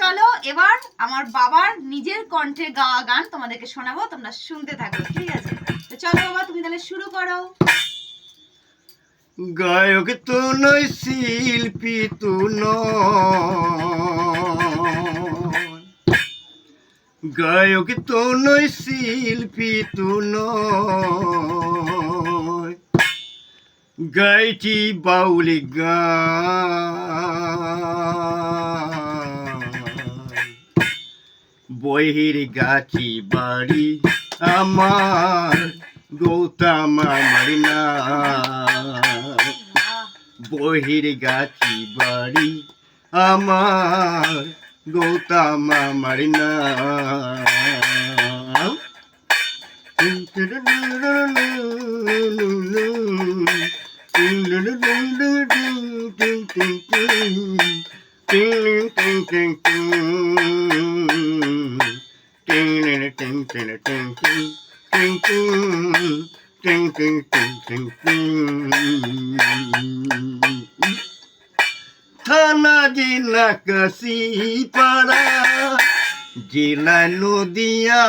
চলো, এবার আমার বাবার নিজের কণ্ঠে গাওয়া গান তোমাদেরকে শোনাবো, তোমরা শুনতে থাকো, ঠিক আছে? তো চলো, বাবা, তুমি তাহলে শুরু করো। গায়ক তো নয়, শিল্পী তো গায়ক তো নয়, শিল্পী তো গাইছি বাউলি গান। বহির গাছি বাড়ি আমার গৌতম আমার বহির গাছি বাড়ি আমার গৌতম আমার না থানা জেলা কাশি পাড়া জেলা নদিয়া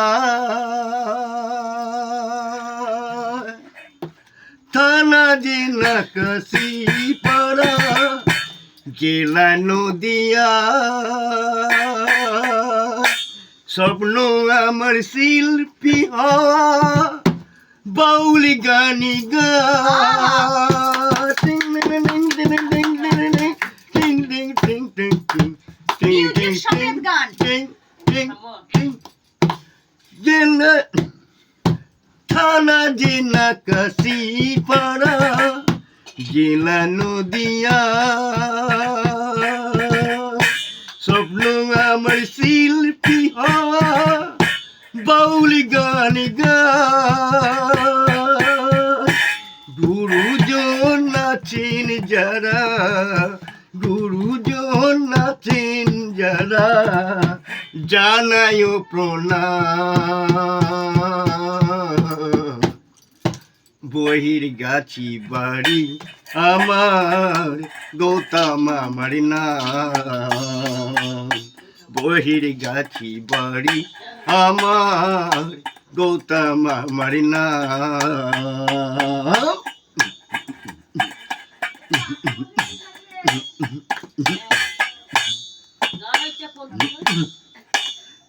থানা জেলা কাশি পাড়া জেলা নদিয়া স্বপ্ন আমার শিল্পী হওয়া বাউলি গানি থানা জেলা কাশি পাড়া জেলা নদিয়া স্বপ্ন আমার হওয়া বাউলি গান গুরুজন নাচেন যারা, গুরুজন নাচেন যারা, জানায় প্রণাম। বহির গাছি বাড়ি আমার, গৌতম আমার না বহির গাছি বাড়ি আমার গৌতম আমার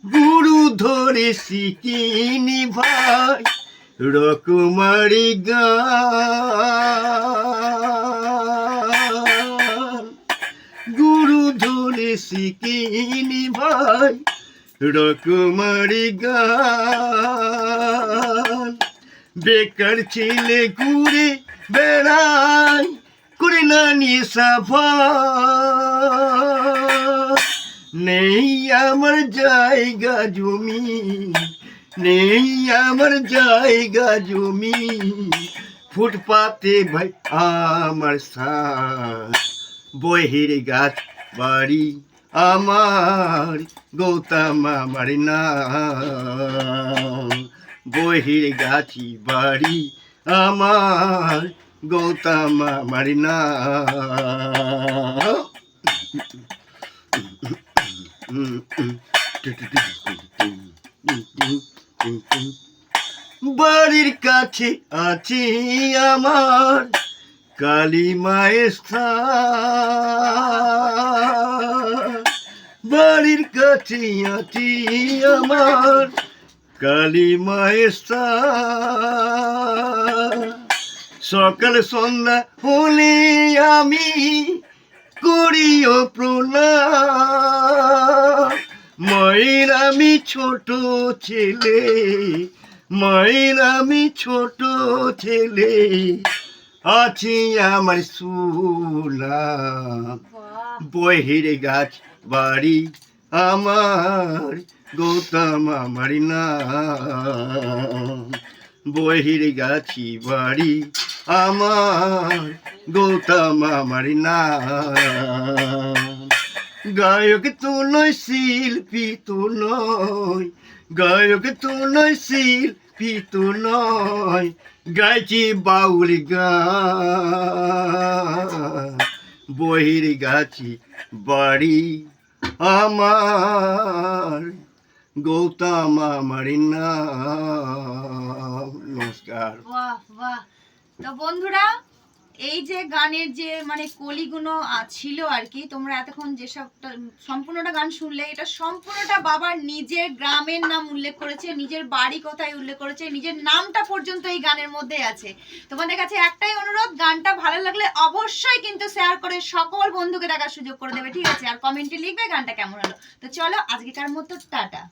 গুরু ধরে শিখিনি ভাই রকুমারি গান। গুরু ধরে শিখিনি ভাই রকুমারি গান বেকার ছেলে ঘুরে বেড়ায় করে না নিশাফা নেই আমার জায়গা জমি, নেই আমার জায়গা জমি, ফুটপাতে ভাই আমার সাথ বহির গাছ বাড়ি আমার গৌতম আমার না বহির গাছি বাড়ি আমার গৌতম আমার না বাড়ির কাছে আছে আমার কালী মায়ের স্থান। বাড়ির কাছে আছে আমার। কালী মায়ের স্থান সকাল সন্ধ্যা হলে আমি করিও প্রণাম। মায়ের আমি ছোট ছেলে মায়ের আমি ছোট ছেলে আছি আমার সুনাম বহির গাছ বাড়ি আমার, গৌতম আমার বহির গাছি বাড়ি আমার, গৌতম আমার গায়ক তো নয়, শিল্পী তো নয়। গায়ক তো নয়, শিল্পী তো নয়। গাইছি বাউল গান। বহির গাছি বাড়ি আমার গৌতম আমার নাম। নমস্কার। বন্ধুরা এই যে গানের যে মানে কলিগুলো ছিল আর কি, তোমরা এতক্ষণ যেসব সম্পূর্ণটা গান শুনলে, এটা সম্পূর্ণটা বাবার নিজের গ্রামের নাম উল্লেখ করেছে, নিজের বাড়ি কোথায় উল্লেখ করেছে, নিজের নামটা পর্যন্ত এই গানের মধ্যে আছে। তোমাদের কাছে একটাই অনুরোধ, গানটা ভালো লাগলে অবশ্যই কিন্তু শেয়ার করে সকল বন্ধুকে দেখার সুযোগ করে দেবে, ঠিক আছে? আর কমেন্টে লিখবে গানটা কেমন হলো। তো চলো আজকেকার মতো, টাটা।